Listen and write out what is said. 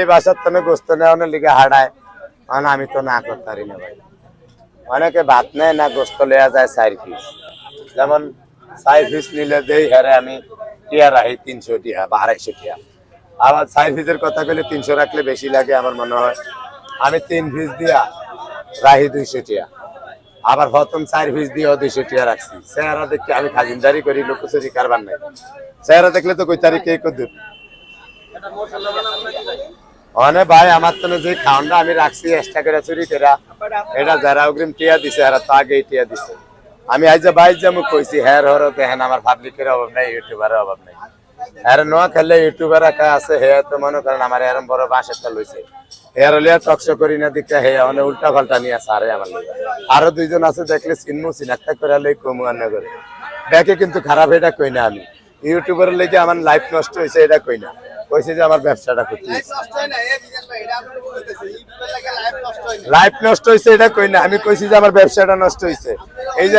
এই বাসার তো গোস্ত নেওয়ানোর লিগে হাড়ায়। মানে আমি তো না করতে পারি না ভাই। অনেকে ভাত নেয় না, গোস্ত লেয়া যায় চার পিস। যেমন চার পিস নিলে দেই হারে আমি টিয়া রাখি তিনশো টিয়া বা আড়াইশো টিয়া। আবার চার পিসের কথা বলে তিনশো রাখলে বেশি লাগে আমার মনে হয়। আমি তিন পিস দিয়া রাহি দুইশো টিয়া। আবার প্রথম চার পিস দিয়েও দুইশো টিয়া রাখছি। চেহারা দেখতে আমি খাজিনদারি করি, লোকচুরি কারবার নাই। চেহারা দেখলে তো কই তারিখে কদুর অনে ভাই, আমার তো যে খাওয়ানটা আমি রাখছি এক্সট্রা করে চুরি করে। এটা যারা অগ্রিম টিয়া দিছে, এরা তো আগেই টিয়া দিছে। আমি আজ যে ভাই যে কইছি হ্যার হর দেখেন, আমার পাবলিকের অভাব নাই ইউটিউবারের অভাব নাই। হ্যার নোয়া খেললে ইউটিউবার একা আছে, হে তো মনে করেন আমার এরম বড় বাস একটা লইছে। হেয়ার লিয়া টকশো করি না, দিকে হে অনেক উল্টা পাল্টা নিয়ে সারে আমার। আরও দুইজন আছে, দেখলে চিনমু চিনাক্তা করে লই কমু আন্না করে। দেখে কিন্তু খারাপ, এটা কই না আমি। ইউটিউবের লেগে আমার লাইফ নষ্ট হয়েছে এটা কই না। কইছে যে আমার ব্যবসাটা হয়েছে লাইফ নষ্ট হয়েছে এটা কই না আমি কইছি যে আমার ব্যবসাটা নষ্ট হয়েছে এই যে